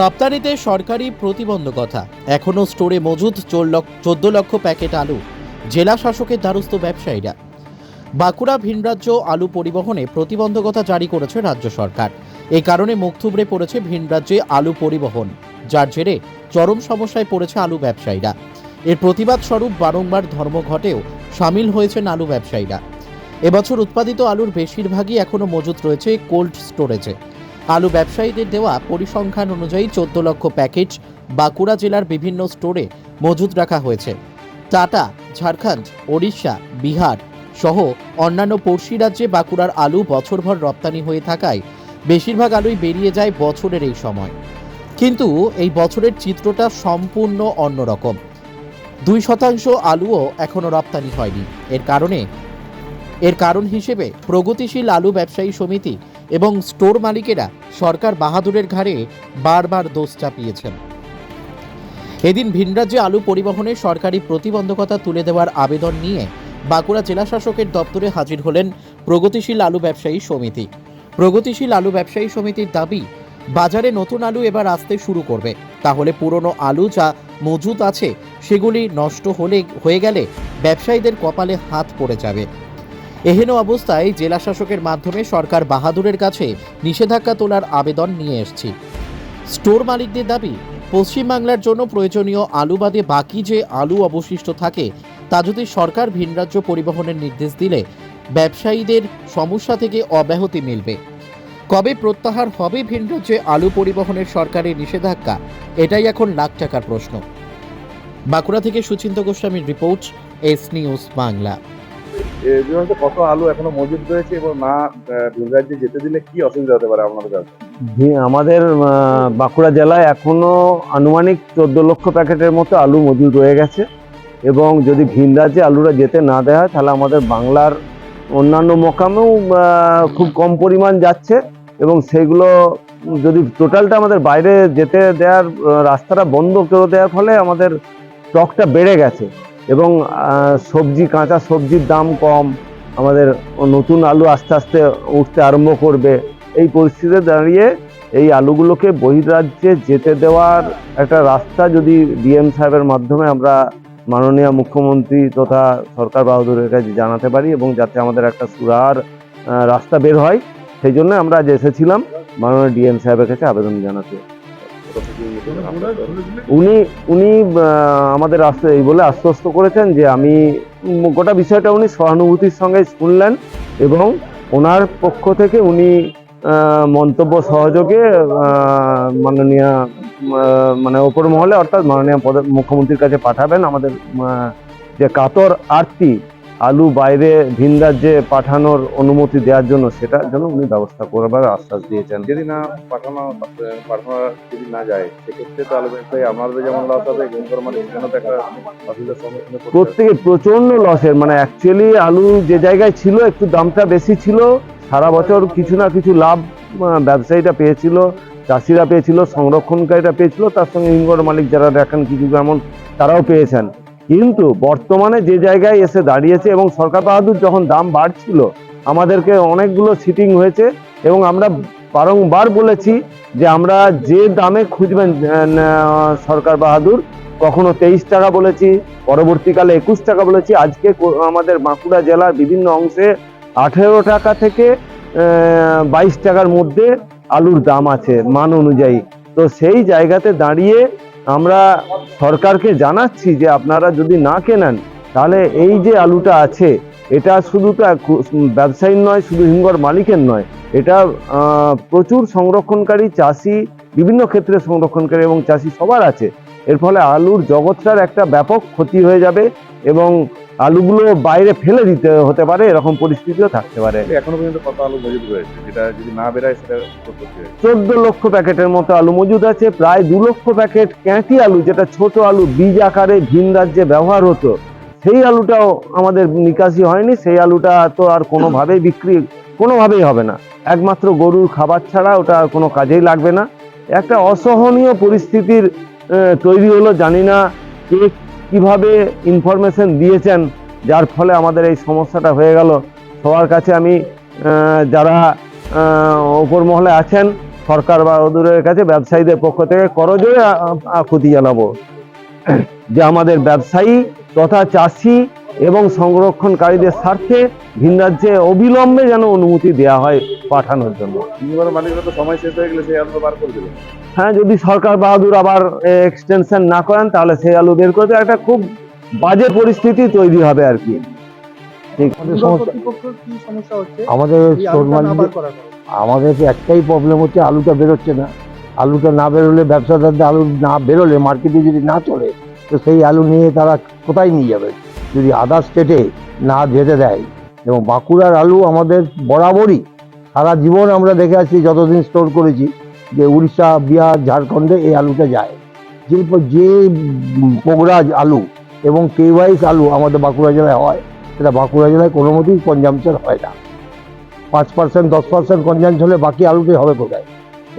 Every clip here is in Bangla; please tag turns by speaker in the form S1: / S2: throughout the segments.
S1: রপ্তানিতে সরকারি প্রতিবন্ধকতা। এখনও স্টোরে মজুদ চোদ্দ লক্ষ প্যাকেট আলু। জেলা শাসকের দ্বারস্থ ব্যবসায়ীরা। বাঁকুড়া ভিনরাজ্য আলু পরিবহনে প্রতিবন্ধকতা জারি করেছে রাজ্য সরকার। এই কারণে মুখ থুবড়ে পড়েছে ভিনরাজ্যে আলু পরিবহন, যার জেরে চরম সমস্যায় পড়েছে আলু ব্যবসায়ীরা। এর প্রতিবাদ স্বরূপ বারংবার ধর্মঘটেও সামিল হয়েছেন আলু ব্যবসায়ীরা। এবছর উৎপাদিত আলুর বেশিরভাগই এখনও মজুত রয়েছে কোল্ড স্টোরেজে। আলু ব্যবসায়ীদের দেওয়া পরিসংখ্যান অনুযায়ী চোদ্দ লক্ষ প্যাকেট বাঁকুড়া জেলার বিভিন্ন স্টোরে মজুত রাখা হয়েছে। টাটা, ঝাড়খণ্ড, ওড়িশা, বিহার সহ অন্যান্য পড়শি রাজ্যে বাঁকুড়ার আলু বছরভর রপ্তানি হয়ে থাকায় বেশিরভাগ আলুই বেরিয়ে যায় বছরের এই সময়। কিন্তু এই বছরের চিত্রটা সম্পূর্ণ অন্যরকম। দুই শতাংশ আলুও এখনও রপ্তানি হয়নি। এর কারণে এর কারণ হিসেবে প্রগতিশীল আলু ব্যবসায়ী সমিতি এবং স্টোর মালিকেরা সরকার বাহাদুরের ঘাড়ে বারবার দোষ চাপিয়েছেন। এদিন ভিনরাজ্যে আলু পরিবহনে সরকারি প্রতিবন্ধকতা তুলে দেওয়ার আবেদন নিয়ে বাঁকুড়া জেলা শাসকের দপ্তরে হাজির হলেন প্রগতিশীল আলু ব্যবসায়ী সমিতি। প্রগতিশীল আলু ব্যবসায়ী সমিতির দাবি, বাজারে নতুন আলু এবার আসতে শুরু করবে। তাহলে পুরনো আলু যা মজুত আছে, সেগুলি নষ্ট হলে, হয়ে গেলে ব্যবসায়ীদের কপালে হাত পড়ে যাবে। এহেন অবস্থায় জেলা শাসকের মাধ্যমে সরকার বাহাদুরের কাছে নিষেধাজ্ঞা তোলার আবেদন নিয়ে এসছি। স্টোর মালিকদের দাবি, পশ্চিমবাংলার জন্য প্রয়োজনীয় আলু বাদে বাকি যে আলু অবশিষ্ট থাকে, তা যদি সরকার ভিনরাজ্য পরিবহনের নির্দেশ দিলে ব্যবসায়ীদের সমস্যা থেকে অব্যাহতি মিলবে। কবে প্রত্যাহার হবে ভিনরাজ্যে আলু পরিবহনের সরকারের নিষেধাজ্ঞা, এটাই এখন লাখ টাকার প্রশ্ন। বাঁকুড়া থেকে সুচিন্ত গোস্বামীর রিপোর্ট, এস নিউজ বাংলা।
S2: কত আলু এখনও মজুদ রয়েছে এবং না ভিন রাজ্যে যেতে দিলে কি অসুবিধা হতে পারে আপনাদের কাছে?
S3: জি, আমাদের বাঁকুড়া জেলায় এখনও আনুমানিক চোদ্দ লক্ষ প্যাকেটের মতো আলু মজুদ রয়ে গেছে। এবং যদি ভিন রাজ্যে আলুরা যেতে না দেওয়া হয় তাহলে আমাদের বাংলার অন্যান্য মোকামেও খুব কম পরিমাণ যাচ্ছে। এবং সেগুলো যদি টোটালটা আমাদের বাইরে যেতে দেওয়ার রাস্তাটা বন্ধ করে দেওয়ার ফলে আমাদের স্টকটা বেড়ে গেছে। এবং সবজি, কাঁচা সবজির দাম কম, আমাদের নতুন আলু আস্তে আস্তে উঠতে আরম্ভ করবে। এই পরিস্থিতিতে দাঁড়িয়ে এই আলুগুলোকে বহির্রাজ্যে যেতে দেওয়ার একটা রাস্তা যদি ডিএম সাহেবের মাধ্যমে আমরা মাননীয় মুখ্যমন্ত্রী তথা সরকার বাহাদুরের কাছে জানাতে পারি এবং যাতে আমাদের একটা সুরার রাস্তা বের হয়, সেই জন্য আমরা আজ এসেছিলাম, মাননীয় ডিএম সাহেবের কাছে আবেদন জানাতে। উনি উনি আমাদের আশ্ব- এই বলে আশ্বস্ত করেছেন যে আমি গোটা বিষয়টা উনি সহানুভূতির সঙ্গে শুনলেন এবং ওনার পক্ষ থেকে উনি মন্তব্য সহযোগে মাননীয় মানে ওপর মহলে অর্থাৎ মাননীয় মুখ্যমন্ত্রীর কাছে পাঠাবেন আমাদের যে কাতর আরতি আলু বাইরে ভিন রাজ্যে পাঠানোর অনুমতি দেওয়ার জন্য সেটার জন্য উনি ব্যবস্থা করবার আশ্বাস দিয়েছেন
S2: যদি না পাঠানো পাঠানো যদি না যায় সেক্ষেত্রে তো আলু ব্যবসায়ী আমাদের যেমন লস হবে মানে হবে।
S3: প্রত্যেকে প্রচণ্ড লসের মানে অ্যাকচুয়ালি আলু যে জায়গায় ছিল একটু দামটা বেশি ছিল সারা বছর কিছু না কিছু লাভ ব্যবসায়ীটা পেয়েছিল চাষিরা পেয়েছিল সংরক্ষণকারীরা পেয়েছিল তার সঙ্গে ইনগর মালিক যারা দেখেন কিছু যেমন তারাও পেয়েছেন কিন্তু বর্তমানে যে জায়গায় এসে দাঁড়িয়েছে এবং সরকার বাহাদুর যখন দাম বাড়ছিল, আমাদেরকে অনেকগুলো সিটিং হয়েছে এবং আমরা বারংবার বলেছি যে আমরা যে দামে খুঁজবেন সরকার বাহাদুর, কখনো তেইশ টাকা বলেছি, পরবর্তীকালে একুশ টাকা বলেছি, আজকে আমাদের বাঁকুড়া জেলার বিভিন্ন অংশে আঠেরো টাকা থেকে বাইশ টাকার মধ্যে আলুর দাম আছে, মান অনুযায়ী। তো সেই জায়গাতে দাঁড়িয়ে আমরা সরকারকে জানাচ্ছি যে আপনারা যদি না কেনেন, তাহলে এই যে আলুটা আছে, এটা শুধু তো ব্যবসায়ীর নয়, শুধু হিমঘর মালিকের নয়, এটা প্রচুর সংরক্ষণকারী চাষি, বিভিন্ন ক্ষেত্রে সংরক্ষণকারী এবং চাষি সবার আছে। এর ফলে আলুর জগৎটার একটা ব্যাপক ক্ষতি হয়ে যাবে এবং আলুগুলো বাইরে ফেলে দিতে হতে পারে এরকম পরিস্থিতিও থাকতে পারে।
S2: এখনও পর্যন্ত কত আলু মজুদ রয়েছে? যেটা যদি না বেরায় সেটা
S3: চোদ্দ লক্ষ প্যাকেটের মতো আলু মজুদ আছে প্রায় দু লক্ষ প্যাকেট ক্যাঁটি আলু যেটা ছোট আলু বীজ আকারে ভিন রাজ্যে ব্যবহার হতো। সেই আলুটাও আমাদের নিকাশি হয়নি সেই আলুটা তো আর কোনোভাবেই বিক্রি কোনোভাবেই হবে না। একমাত্র গরুর খাবার ছাড়া ওটা আর কোনো কাজেই লাগবে না। একটা অসহনীয় পরিস্থিতির তৈরি হলো জানি না কে কীভাবে ইনফরমেশন দিয়েছেন, যার ফলে আমাদের এই সমস্যাটা হয়ে গেল। সবার কাছে আমি যারা ওপর মহলে আছেন,
S4: সরকার বা অদূরের কাছে, ব্যবসায়ীদের পক্ষ থেকে করজোরে আকুতি জানাব। যে আমাদের ব্যবসায়ী তথা চাষি এবং সংরক্ষণকারীদের স্বার্থে ভিন রাজ্যে অবিলম্বে যেন অনুমতি দেওয়া হয় পাঠানোর জন্য।
S2: তিনবার মালিকরা তো সময় শেষ হয়ে গেলে সেই আলু বার করে দেবে
S4: হ্যাঁ যদি সরকার বাহাদুর আবার এক্সটেনশন না করেন তাহলে সেই আলু বের করতে একটা খুব বাজে পরিস্থিতি তৈরি হবে আর কি। ঠিক। আমাদের? আমাদের একটাই প্রবলেম হচ্ছে আলুটা বেরোচ্ছে না। আলুটা না বেরোলে ব্যবসাদারদের আলু না বেরোলে মার্কেটে যদি না চলে তো সেই আলু নিয়ে তারা কোথায় নিয়ে যাবে? যদি আদার স্টেটে না যেতে দেয়। এবং বাঁকুড়ার আলু আমাদের বরাবরই সারা জীবন আমরা দেখে আসছি, যতদিন স্টোর করেছি, যে উড়িষ্যা, বিহার, ঝাড়খণ্ডে এই আলুটা যায়। যে যে পোগরাজ আলু এবং কেওয়াইস আলু আমাদের বাঁকুড়া জেলায় হয়, সেটা বাঁকুড়া জেলায় কোনো মতেই কনজামশন হয় না। পাঁচ পার্সেন্ট দশ পার্সেন্ট কনজামশন হলে বাকি আলুটাই হবে কোথায়?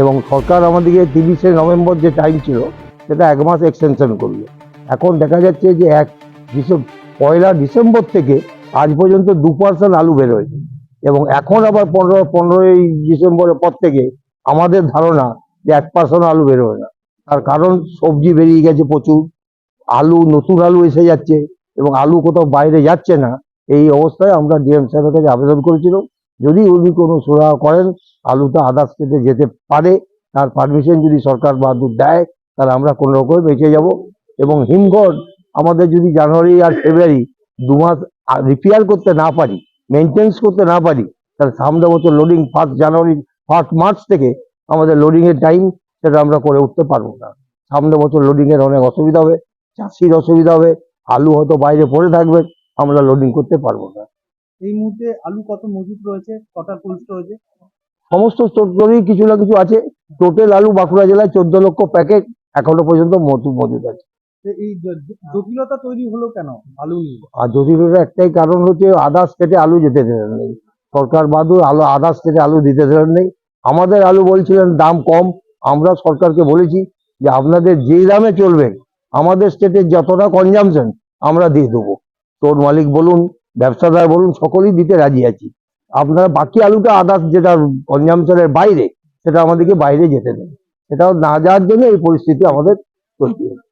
S4: এবং সরকার আমাদেরকে তিরিশে নভেম্বর যে টাইম ছিল, সেটা এক মাস এক্সটেনশন করল। এখন দেখা যাচ্ছে যে এক ডিসেম্বর পয়লা ডিসেম্বর থেকে আজ পর্যন্ত দু পার্সেন্ট আলু বেরোয়। এবং এখন আবার পনেরো, পনেরোই ডিসেম্বরের পর থেকে আমাদের ধারণা যে এক পার্সেন্ট আলু বেরোয় না। তার কারণ সবজি বেরিয়ে গেছে প্রচুর, আলু, নতুন আলু এসে যাচ্ছে এবং আলু কোথাও বাইরে যাচ্ছে না। এই অবস্থায় আমরা ডিএম সাহেবের কাছে আবেদন করেছিলাম যদি উনি কোনো সুরা করেন, আলুটা আদার স্টেটে যেতে পারে, তার পারমিশন যদি সরকার বাহাদুর দেয়, তাহলে আমরা কোনো রকমে বেঁচে যাব। এবং হিমঘর আমাদের যদি জানুয়ারি আর ফেব্রুয়ারি দু মাস রিপেয়ার করতে না পারি মেনটেন্স করতে না পারি তাহলে সামনে বছর loading first January first March থেকে আমাদের লোডিং এর টাইম সেটা আমরা করে উঠতে পারব না। সামনে বছর লোডিং এর অনেক অসুবিধা হবে চাষির অসুবিধা হবে আলু হয়তো বাইরে পড়ে থাকবে আমরা লোডিং করতে পারব না।
S5: এই মুহূর্তে আলু কত মজুত রয়েছে? কটা কোল্ড স্টোরেজে
S4: সমস্ত স্টোরেই কিছু না কিছু আছে। টোটাল আলু বাঁকুড়া জেলায় চোদ্দ লক্ষ প্যাকেট এখনও পর্যন্ত মজুদ আছে।
S5: এই জটিলতা তৈরি হলো কেন আলু
S4: আর যদি একটাই কারণ হচ্ছে আদার স্টেটে আলু যেতে দেন নেই সরকার বাদুর আলু আদার স্টেটে আলু দিতে দেন নেই আমাদের আলু বলছিলেন দাম কম। আমরা সরকারকে বলেছি যে আপনাদের যে দামে চলবে, আমাদের স্টেটের যতটা কনজামশন, আমরা দিয়ে দেবো। তোর মালিক বলুন, ব্যবসাদার বলুন, সকলেই দিতে রাজি আছি। আপনারা বাকি আলুটা আদার্স যেটা কনজামশনের বাইরে, সেটা আমাদেরকে বাইরে যেতে দেন। সেটাও না যাওয়ার জন্য এই পরিস্থিতি আমাদের তৈরি হয়েছে।